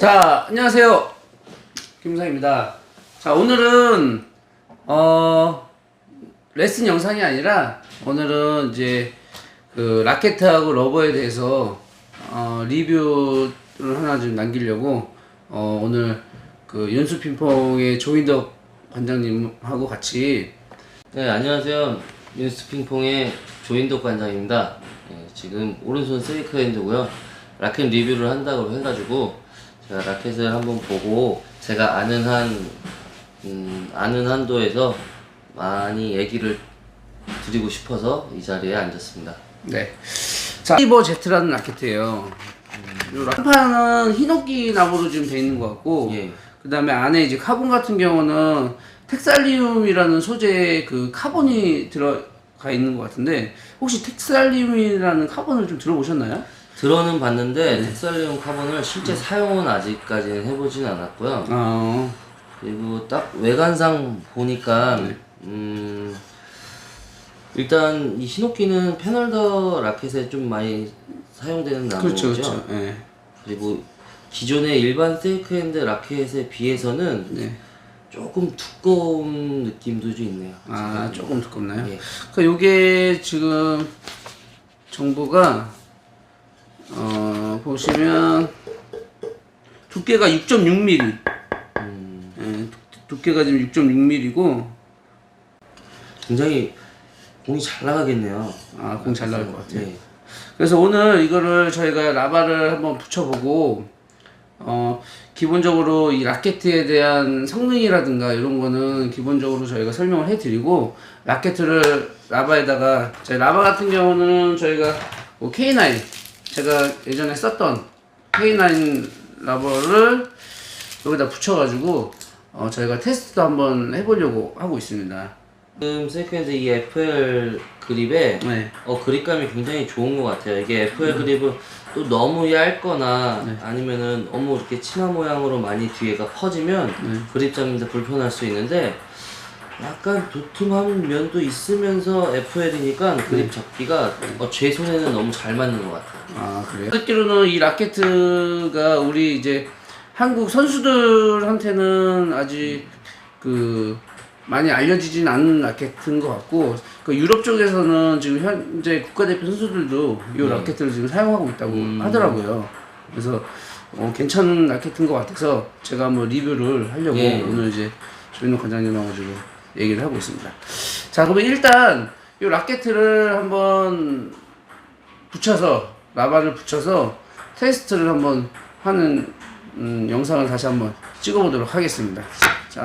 자, 안녕하세요. 김사입니다. 자, 오늘은, 어, 레슨 영상이 아니라, 오늘은 이제, 그, 라켓하고 러버에 대해서, 어, 리뷰를 하나 좀 남기려고, 어, 오늘, 그, 연수 핑퐁의 조인덕 관장님하고 같이, 네, 안녕하세요. 뉴스 핑퐁의 조인덕 관장입니다. 예, 지금 오른손 세이크 핸드고요. 라켓 리뷰를 한다고 해가지고 라켓을 한번 보고 제가 아는 한 음, 아는 한도에서 많이 얘기를 드리고 싶어서 이 자리에 앉았습니다. 네. 자, 이버 제트라는 라켓이에요. 요 라판은 히노키 나무로 지금 돼 있는 것 같고, 예. 그 다음에 안에 이제 카본 같은 경우는 텍살리움이라는 소재의 그 카본이 들어가 있는 것 같은데, 혹시 텍살리움이라는 카본을 좀 들어보셨나요? 들어는 봤는데 텍살리움 카본을 실제 사용은 아직까지는 해보진 않았고요. 어, 그리고 딱 외관상 보니까 음 일단 이 히노키는 패널더 라켓에 좀 많이 사용되는 나무죠. 그렇죠, 그렇죠. 예. 그리고 기존의 일반 세이크핸드 라켓에 비해서는 네. 조금 두꺼운 느낌도 좀 있네요. 아, 조금 두껍나요? 예. 그 요게 지금 정보가 어 보시면 두께가 6.6mm. 예, 두- 두께가 지금 6.6mm고 굉장히 공이 잘 나가겠네요. 아, 공 잘 나갈 것 같아요. 예. 그래서 오늘 이거를 저희가 라바를 한번 붙여보고 어 기본적으로 이 라켓에 대한 성능이라든가 이런 거는 기본적으로 저희가 설명을 해드리고 라켓을 라바에다가 저희 라바 같은 경우는 저희가 뭐 K9 제가 예전에 썼던 K9 라버를 여기다 붙여가지고 어 저희가 테스트도 한번 해보려고 하고 있습니다. 지금 세이크핸드 이 FL 그립에 네. 어 그립감이 굉장히 좋은 것 같아요. 이게 FL 그립은 또 너무 얇거나 아니면은 너무 이렇게 치마 모양으로 많이 뒤에가 퍼지면 그립 잡는데 불편할 수 있는데 약간 도톰한 면도 있으면서 FL이니까 그립 잡기가 어, 제 손에는 너무 잘 맞는 것 같아요. 아 그래요? 듣기로는 이 라켓가 우리 이제 한국 선수들한테는 아직 그 많이 알려지진 않은 라켓인 것 같고 그 유럽 쪽에서는 지금 현재 국가대표 선수들도 이 라켓을 지금 사용하고 있다고 하더라고요. 그래서 어, 괜찮은 라켓인 것 같아서 제가 한번 리뷰를 하려고 예. 오늘 이제 조인호 관장님하고 지금 얘기를 하고 있습니다. 자 그러면 일단 이 라켓을 한번 붙여서 라바를 붙여서 테스트를 한번 하는 음, 영상을 다시 한번 찍어보도록 하겠습니다. 자.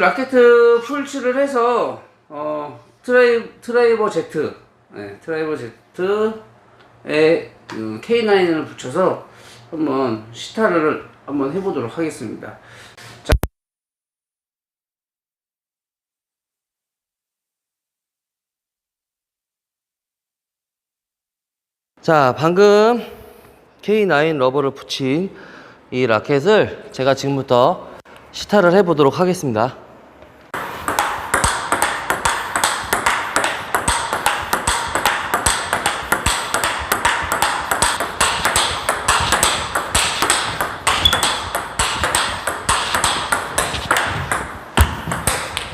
라켓 풀칠을 해서 어, 트라이 트라이버 Z, 네, 트라이버 Z에 그 K9을 붙여서 한번 시타를 한번 해보도록 하겠습니다. 자, 방금 K9 러버를 붙인 이 라켓을 제가 지금부터 시타를 해보도록 하겠습니다.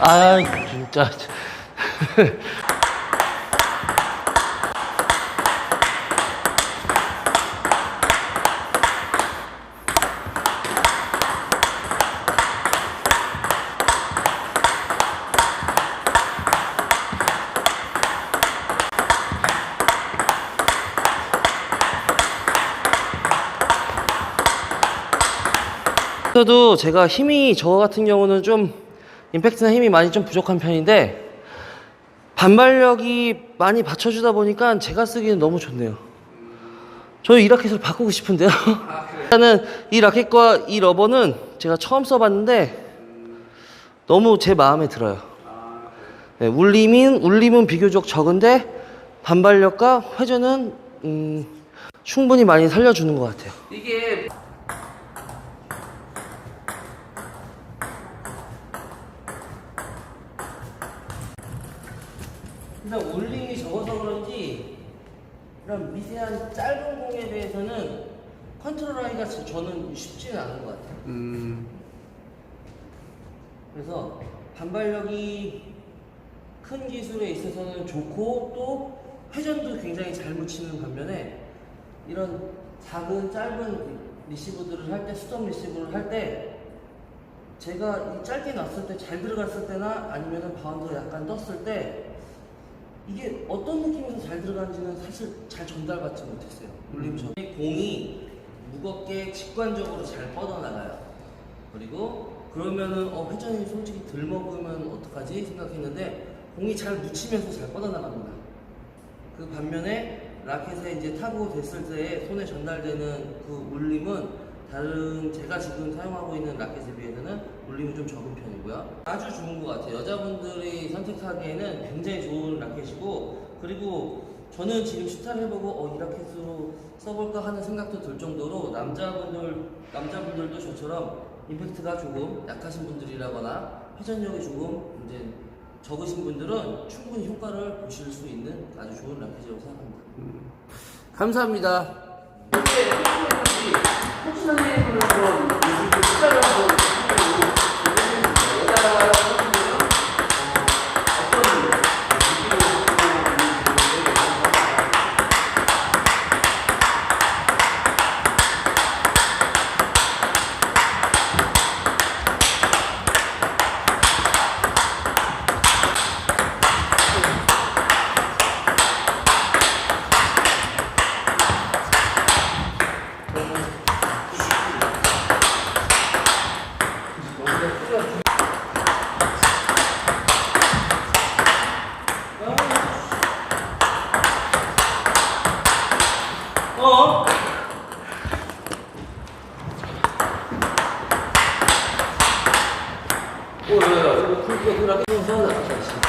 아 진짜. 그래도 제가 힘이 저 같은 경우는 좀 임팩트나 힘이 많이 좀 부족한 편인데 반발력이 많이 받쳐주다 보니까 제가 쓰기엔 너무 좋네요. 저이 라켓을 바꾸고 싶은데요. 일단은 이 라켓과 이 러버는 제가 처음 써봤는데 너무 제 마음에 들어요. 네, 울림은 울림은 비교적 적은데 반발력과 회전은 음, 충분히 많이 살려주는 것 같아요. 이게 일단 울림이 적어서 그런지 이런 미세한 짧은 공에 대해서는 컨트롤하기가 저- 저는 쉽지는 않은 것 같아요. 음, 그래서 반발력이 큰 기술에 있어서는 좋고 또 회전도 굉장히 잘 묻히는 반면에 이런 작은 짧은 리시브들을 할때 스톱 리시브를 할 때 제가 이 짧게 놨을 때 잘 들어갔을 때나 아니면은 바운드 약간 떴을 때 이게 어떤 느낌에서 잘 들어가는지는 사실 잘 전달받지 못했어요. 울림 전 공이 무겁게 직관적으로 잘 뻗어나가요. 그리고 그러면은 어 회전이 솔직히 덜 먹으면 어떡하지 생각했는데 공이 잘 묻히면서 잘 뻗어나갑니다. 그 반면에 라켓에 이제 타고 됐을 때 손에 전달되는 그 울림은 다른 제가 지금 사용하고 있는 라켓에 비해서는 울림이 좀 적은 편이고요. 아주 좋은 것 같아요. 여자분들이 선택하기에는 굉장히 좋은 라켓이고 그리고 저는 지금 시타를 해보고 어, 이 라켓으로 써볼까 하는 생각도 들 정도로 남자분들 남자분들도 저처럼 임팩트가 조금 약하신 분들이라거나 회전력이 조금 이제 적으신 분들은 충분히 효과를 보실 수 있는 아주 좋은 라켓이라고 생각합니다. 감사합니다. 혹시 선생님은 그럼 요즘 숫자를 한번 어? 오, 야, 야, 이거 그, 그, 그라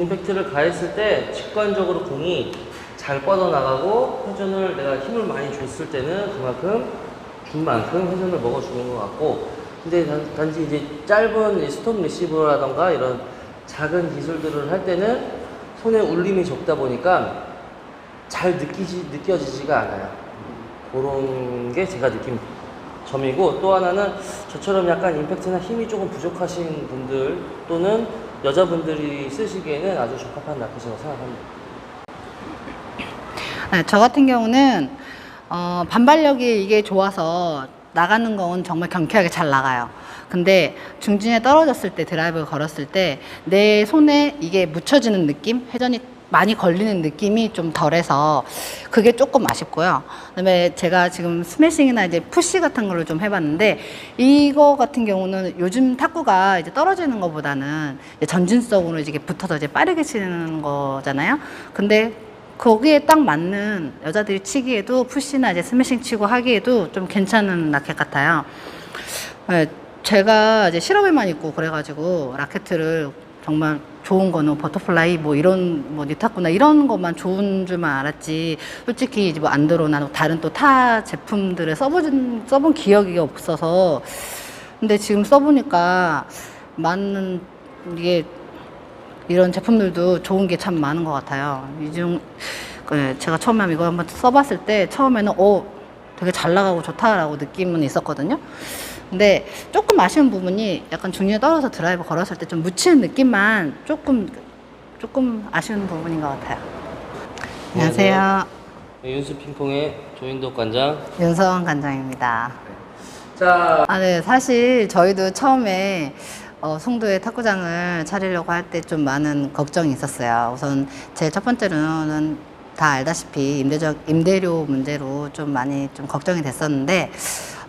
임팩트를 가했을 때 직관적으로 공이 잘 뻗어나가고 회전을 내가 힘을 많이 줬을 때는 그만큼 준 만큼 회전을 먹어주는 것 같고 근데 단, 단지 이제 짧은 이 스톱 리시브라던가 이런 작은 기술들을 할 때는 손에 울림이 적다 보니까 잘 느끼지, 느껴지지가 않아요. 그런 게 제가 느낀 점이고 또 하나는 저처럼 약간 임팩트나 힘이 조금 부족하신 분들 또는 여자분들이 쓰시기에는 아주 적합한 라켓이라고 생각합니다. 네, 저 같은 경우는 어, 반발력이 이게 좋아서 나가는 건 정말 경쾌하게 잘 나가요. 근데 중진에 떨어졌을 때 드라이브를 걸었을 때 내 손에 이게 묻혀지는 느낌, 회전이 많이 걸리는 느낌이 좀 덜해서 그게 조금 아쉽고요. 그다음에 제가 지금 스매싱이나 이제 푸시 같은 거를 좀 해봤는데 이거 같은 경우는 요즘 탁구가 이제 떨어지는 것보다는 이제 전진성으로 이제 붙어서 이제 빠르게 치는 거잖아요. 근데 거기에 딱 맞는 여자들이 치기에도 푸시나 이제 스매싱 치고 하기에도 좀 괜찮은 라켓 같아요. 네, 제가 이제 실업에만 있고 그래가지고 라켓을 정말 좋은 거는 버터플라이 뭐 이런 뭐 니타쿠나 이런 것만 좋은 줄만 알았지 솔직히 이제 뭐 안드로나 다른 또 타 제품들을 써본 써본 기억이 없어서 근데 지금 써보니까 맞는 이게 이런 제품들도 좋은 게 참 많은 것 같아요. 이중 그 제가 처음에 이거 한번 써봤을 때 처음에는 오 되게 잘 나가고 좋다라고 느낌은 있었거든요. 근데 조금 아쉬운 부분이 약간 중량이 떨어져서 드라이브 걸었을 때 좀 묻히는 느낌만 조금 조금 아쉬운 부분인 것 같아요. 안녕하세요. 네, 윤수 핑퐁의 조인덕 관장. 윤서원 관장입니다. 자, 아, 네. 사실 저희도 처음에 어, 송도에 탁구장을 차리려고 할 때 좀 많은 걱정이 있었어요. 우선 제 첫 번째로는 다 알다시피 임대적, 임대료 문제로 좀 많이 좀 걱정이 됐었는데,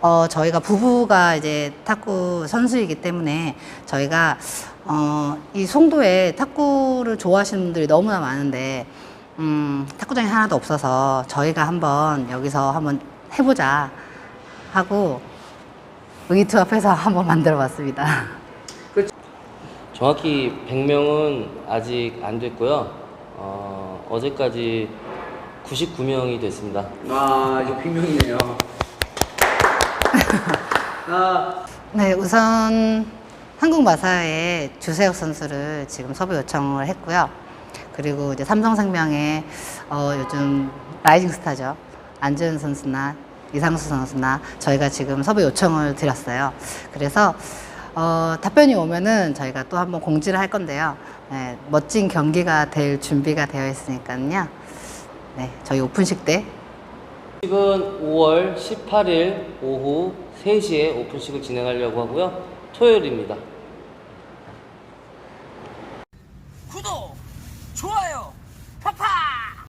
어, 저희가 부부가 이제 탁구 선수이기 때문에 저희가 어, 이 송도에 탁구를 좋아하시는 분들이 너무나 많은데, 음, 탁구장이 하나도 없어서 저희가 한번 여기서 한번 해보자 하고 의기투합해서 한번 만들어 봤습니다. 정확히 100명은 아직 안 됐고요. 어, 어제까지 99명이 됐습니다. 아, 이거 비명이네요. 아, 네, 우선 한국 마사의 주세혁 선수를 지금 섭외 요청을 했고요. 그리고 이제 삼성생명의 어, 요즘 라이징 스타죠. 안재현 선수나 이상수 선수나 저희가 지금 섭외 요청을 드렸어요. 그래서 어, 답변이 오면은 저희가 또 한번 공지를 할 건데요. 네, 멋진 경기가 될 준비가 되어 있으니까요. 네, 저희 오픈식 때 지금 5월 18일 오후 3시에 오픈식을 진행하려고 하고요. 토요일입니다. 구독, 좋아요, 팍팍!